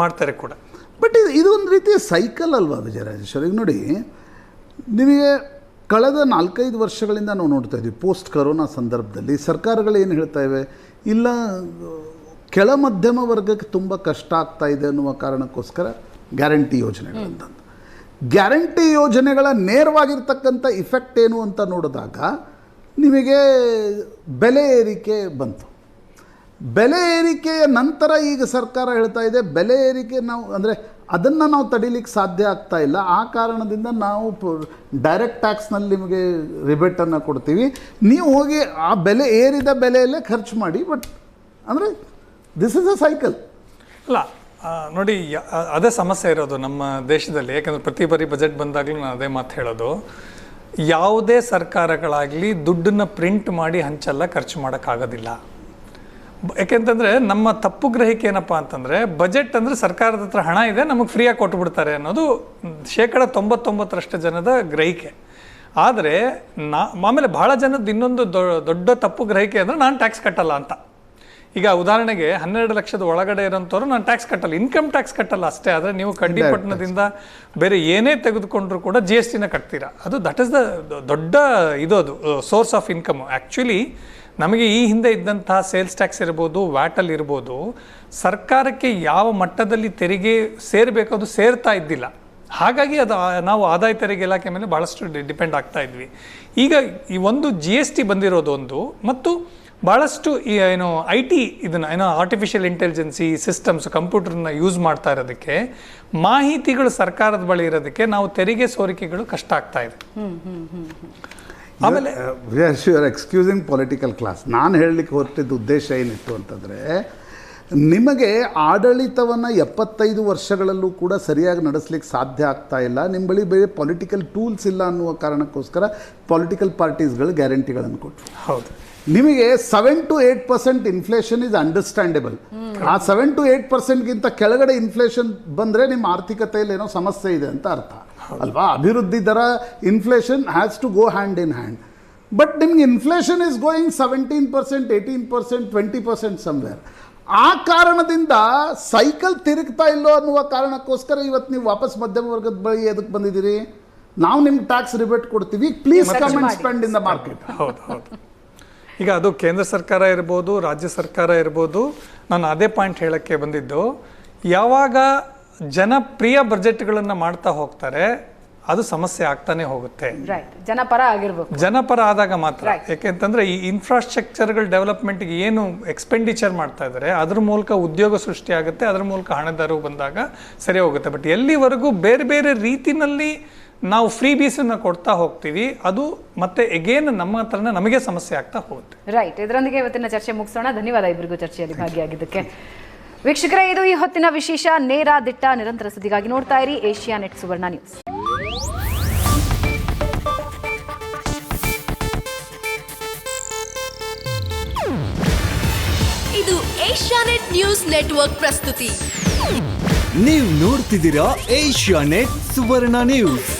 ಮಾಡ್ತಾರೆ ಕೂಡ. ಬಟ್ ಇದು ಇದು ಒಂದು ರೀತಿಯ ಸೈಕಲ್ ಅಲ್ವಾ ವಿಜಯರಾಜೇಶ್ವರ ಈಗ ನೋಡಿ, ನಿಮಗೆ ಕಳೆದ ನಾಲ್ಕೈದು ವರ್ಷಗಳಿಂದ ನಾವು ನೋಡ್ತಾ ಇದ್ದೀವಿ ಪೋಸ್ಟ್ ಕರೋನಾ ಸಂದರ್ಭದಲ್ಲಿ ಸರ್ಕಾರಗಳು ಏನು ಹೇಳ್ತಾ ಇವೆ? ಇಲ್ಲ, ಕೆಳ ಮಧ್ಯಮ ವರ್ಗಕ್ಕೆ ತುಂಬ ಕಷ್ಟ ಆಗ್ತಾ ಇದೆ ಅನ್ನುವ ಕಾರಣಕ್ಕೋಸ್ಕರ ಗ್ಯಾರಂಟಿ ಯೋಜನೆಗಳಂತಂದು ಗ್ಯಾರಂಟಿ ಯೋಜನೆಗಳ ನೇರವಾಗಿರ್ತಕ್ಕಂಥ ಇಫೆಕ್ಟ್ ಏನು ಅಂತ ನೋಡಿದಾಗ ನಿಮಗೆ ಬೆಲೆ ಏರಿಕೆ ಬಂತು. ಬೆಲೆ ಏರಿಕೆಯ ನಂತರ ಈಗ ಸರ್ಕಾರ ಹೇಳ್ತಾ ಇದೆ, ಬೆಲೆ ಏರಿಕೆ ನಾವು, ಅಂದರೆ ಅದನ್ನು ನಾವು ತಡಿಲಿಕ್ಕೆ ಸಾಧ್ಯ ಆಗ್ತಾ ಇಲ್ಲ. ಆ ಕಾರಣದಿಂದ ನಾವು ಡೈರೆಕ್ಟ್ ಟ್ಯಾಕ್ಸ್ನಲ್ಲಿ ನಿಮಗೆ ರಿಬೇಟನ್ನು ಕೊಡ್ತೀವಿ. ನೀವು ಹೋಗಿ ಆ ಬೆಲೆ ಏರಿದ ಬೆಲೆಯಲ್ಲೇ ಖರ್ಚು ಮಾಡಿ ಬಟ್ ಅಂದರೆ ದಿಸ್ ಇಸ್ ಅ ಸೈಕಲ್ ಅಲ್ಲ ನೋಡಿ ಅದೇ ಸಮಸ್ಯೆ ಇರೋದು ನಮ್ಮ ದೇಶದಲ್ಲಿ. ಯಾಕಂದರೆ ಪ್ರತಿ ಬಾರಿ ಬಜೆಟ್ ಬಂದಾಗಲೂ ನಾನು ಅದೇ ಮಾತು ಹೇಳೋದು. ಯಾವುದೇ ಸರ್ಕಾರಗಳಾಗಲಿ ದುಡ್ಡನ್ನು ಪ್ರಿಂಟ್ ಮಾಡಿ ಹಂಚಲ್ಲ, ಖರ್ಚು ಮಾಡೋಕ್ಕಾಗೋದಿಲ್ಲ. ಯಾಕೆಂತಂದ್ರೆ ನಮ್ಮ ತಪ್ಪು ಗ್ರಹಿಕೆ ಏನಪ್ಪ ಅಂತಂದ್ರೆ ಬಜೆಟ್ ಅಂದ್ರೆ ಸರ್ಕಾರದ ಹತ್ರ ಹಣ ಇದೆ ನಮಗೆ ಫ್ರೀಯಾಗಿ ಕೊಟ್ಬಿಡ್ತಾರೆ ಅನ್ನೋದು ಶೇಕಡ ತೊಂಬತ್ತೊಂಬತ್ತರಷ್ಟು ಜನದ ಗ್ರಹಿಕೆ. ಆದರೆ ನಾ ಆಮೇಲೆ ಭಾಳ ಜನದ ಇನ್ನೊಂದು ದೊಡ್ಡ ತಪ್ಪು ಗ್ರಹಿಕೆ ಅಂದ್ರೆ ನಾನು ಟ್ಯಾಕ್ಸ್ ಕಟ್ಟಲ್ಲ ಅಂತ. ಈಗ ಉದಾಹರಣೆಗೆ ಹನ್ನೆರಡು ಲಕ್ಷದ ಒಳಗಡೆ ಇರೋಂಥವ್ರು ನಾನು ಟ್ಯಾಕ್ಸ್ ಕಟ್ಟಲ್ಲ ಇನ್ಕಮ್ ಟ್ಯಾಕ್ಸ್ ಕಟ್ಟಲ್ಲ ಅಷ್ಟೇ ಆದರೆ ನೀವು ಕಡ್ಡಿಪಟ್ಟಣದಿಂದ ಬೇರೆ ಏನೇ ತೆಗೆದುಕೊಂಡ್ರೂ ಕೂಡ ಜಿ ಎಸ್ ಟಿನ ಕಟ್ತೀರಾ. ಅದು ದಟ್ ಇಸ್ ದ ದೊಡ್ಡ ಇದು ಅದು ಸೋರ್ಸ್ ಆಫ್ ಇನ್ಕಮ್ ಆ್ಯಕ್ಚುಲಿ ನಮಗೆ ಈ ಹಿಂದೆ ಇದ್ದಂತಹ ಸೇಲ್ಸ್ ಟ್ಯಾಕ್ಸ್ ಇರ್ಬೋದು, ವ್ಯಾಟಲ್ ಇರ್ಬೋದು, ಸರ್ಕಾರಕ್ಕೆ ಯಾವ ಮಟ್ಟದಲ್ಲಿ ತೆರಿಗೆ ಸೇರಬೇಕು ಅದು ಸೇರ್ತಾ ಇದ್ದಿಲ್ಲ. ಹಾಗಾಗಿ ಅದು ನಾವು ಆದಾಯ ತೆರಿಗೆ ಇಲಾಖೆ ಮೇಲೆ ಭಾಳಷ್ಟು ಡಿಪೆಂಡ್ ಆಗ್ತಾ ಇದ್ವಿ. ಈಗ ಈ ಒಂದು ಜಿ ಎಸ್ ಟಿ ಬಂದಿರೋದು ಒಂದು, ಮತ್ತು ಭಾಳಷ್ಟು ಈ, ಏನು ಐ ಟಿ ಇದನ್ನು, ಏನೋ ಆರ್ಟಿಫಿಷಿಯಲ್ ಇಂಟೆಲಿಜೆನ್ಸಿ ಸಿಸ್ಟಮ್ಸ್ ಕಂಪ್ಯೂಟರ್ನ ಯೂಸ್ ಮಾಡ್ತಾ ಇರೋದಕ್ಕೆ, ಮಾಹಿತಿಗಳು ಸರ್ಕಾರದ ಬಳಿ ಇರೋದಕ್ಕೆ ನಾವು ತೆರಿಗೆ ಸೋರಿಕೆಗಳು ಕಷ್ಟ ಆಗ್ತಾ ಇದೆ. ಆಮೇಲೆ you are excusing political class ನಾನು ಹೇಳಲಿಕ್ಕೆ ಹೊರಟಿದ್ದ ಉದ್ದೇಶ ಏನಿತ್ತು ಅಂತಂದರೆ ನಿಮಗೆ ಆಡಳಿತವನ್ನು ಎಪ್ಪತ್ತೈದು ವರ್ಷಗಳಲ್ಲೂ ಕೂಡ ಸರಿಯಾಗಿ ನಡೆಸಲಿಕ್ಕೆ ಸಾಧ್ಯ ಆಗ್ತಾ ಇಲ್ಲ. ನಿಮ್ಮ ಬಳಿ ಬೇರೆ ಪೊಲಿಟಿಕಲ್ ಟೂಲ್ಸ್ ಇಲ್ಲ ಅನ್ನುವ ಕಾರಣಕ್ಕೋಸ್ಕರ ಪೊಲಿಟಿಕಲ್ ಪಾರ್ಟೀಸ್ಗಳು ಗ್ಯಾರಂಟಿಗಳನ್ನು ಕೊಟ್ಟರು ಹೌದು. ನಿಮಗೆ seven to eight percent inflation is understandable ಆ ಸೆವೆನ್ ಟು ಏಟ್ ಪರ್ಸೆಂಟ್ಗಿಂತ ಕೆಳಗಡೆ ಇನ್ಫ್ಲೇಷನ್ ಬಂದರೆ ನಿಮ್ಮ ಆರ್ಥಿಕತೆಯಲ್ಲಿ ಏನೋ ಸಮಸ್ಯೆ ಇದೆ ಅಂತ ಅರ್ಥ. ಅಲ್ವಾ? ಅಭಿವೃದ್ಧಿ ದರ inflation has to go hand in hand but ನಿಮ್ಗೆ inflation is going seventeen percent eighteen percent twenty percent somewhere ಆ ಕಾರಣದಿಂದ ಸೈಕಲ್ ತಿರುಗ್ತಾ ಇಲ್ಲೋ ಅನ್ನುವ ಕಾರಣಕ್ಕೋಸ್ಕರ ಇವತ್ತು ನೀವು ವಾಪಸ್ ಮಧ್ಯಮ ವರ್ಗದ ಬಳಿ ಎದಕ್ಕೆ ಬಂದಿದ್ದೀರಿ? ನಾವು ನಿಮ್ಗೆ ಟ್ಯಾಕ್ಸ್ ರಿಬೇಟ್ ಕೊಡ್ತೀವಿ. Please come and spend in the market ಹೌದು ಹೌದು. ಈಗ ಅದು ಕೇಂದ್ರ ಸರ್ಕಾರ ಇರ್ಬೋದು ರಾಜ್ಯ ಸರ್ಕಾರ ಇರ್ಬೋದು ನಾನು ಅದೇ ಪಾಯಿಂಟ್ ಹೇಳೋಕ್ಕೆ ಬಂದಿದ್ದು. ಯಾವಾಗ ಜನಪ್ರಿಯ ಬಜೆಟ್ಗಳನ್ನು ಮಾಡ್ತಾ ಹೋಗ್ತಾರೆ ಅದು ಸಮಸ್ಯೆ ಆಗ್ತಾನೆ ಹೋಗುತ್ತೆ. ರೈಟ್ ಜನಪರ ಆಗಿರ್ಬೇಕು. ಜನಪರ ಆದಾಗ ಮಾತ್ರ. ಯಾಕೆಂತಂದ್ರೆ ಈ ಇನ್ಫ್ರಾಸ್ಟ್ರಕ್ಚರ್ಗಳ ಡೆವಲಪ್ಮೆಂಟ್ಗೆ ಏನು ಎಕ್ಸ್ಪೆಂಡಿಚರ್ ಮಾಡ್ತಾ ಇದ್ದಾರೆ ಅದ್ರ ಮೂಲಕ ಉದ್ಯೋಗ ಸೃಷ್ಟಿ ಆಗುತ್ತೆ ಅದ್ರ ಮೂಲಕ ಹಣದರು ಬಂದಾಗ ಸರಿ ಹೋಗುತ್ತೆ. ಬಟ್ ಎಲ್ಲಿವರೆಗೂ ಬೇರೆ ಬೇರೆ ರೀತಿನಲ್ಲಿ ನಾವು ಫ್ರೀ ಬೀಸನ್ನು ಕೊಡ್ತಾ ಹೋಗ್ತೀವಿ ಅದು ಮತ್ತೆ ಎಗೇನ್ ನಮ್ಮ ಹತ್ರನೇ ನಮಗೆ ಸಮಸ್ಯೆ ಆಗ್ತಾ ಹೋಗುತ್ತೆ. ರೈಟ್ ಇದರೊಂದಿಗೆ ಇವತ್ತಿನ ಚರ್ಚೆ ಮುಗಿಸೋಣ. ಧನ್ಯವಾದ ಇಬ್ಬರಿಗೂ ಚರ್ಚೆಯಲ್ಲಿ ಭಾಗಿಯಾಗಿದ್ದಕ್ಕೆ. ವೀಕ್ಷಕರೇ ಇದು ಈ ಹೊತ್ತಿನ ವಿಶೇಷ. ನೇರ ದಿಟ್ಟ ನಿರಂತರ ಸುದ್ದಿಗಾಗಿ ನೋಡ್ತಾ ಇರಿ ಏಷ್ಯಾ ನೆಟ್ ಸುವರ್ಣ ನ್ಯೂಸ್. ಇದು ಏಷ್ಯಾ ನೆಟ್ ನ್ಯೂಸ್ ನೆಟ್ವರ್ಕ್ ಪ್ರಸ್ತುತಿ. ನೀವು ನೋಡ್ತಿದ್ದೀರಾ ಏಷ್ಯಾ ನೆಟ್ ಸುವರ್ಣ ನ್ಯೂಸ್.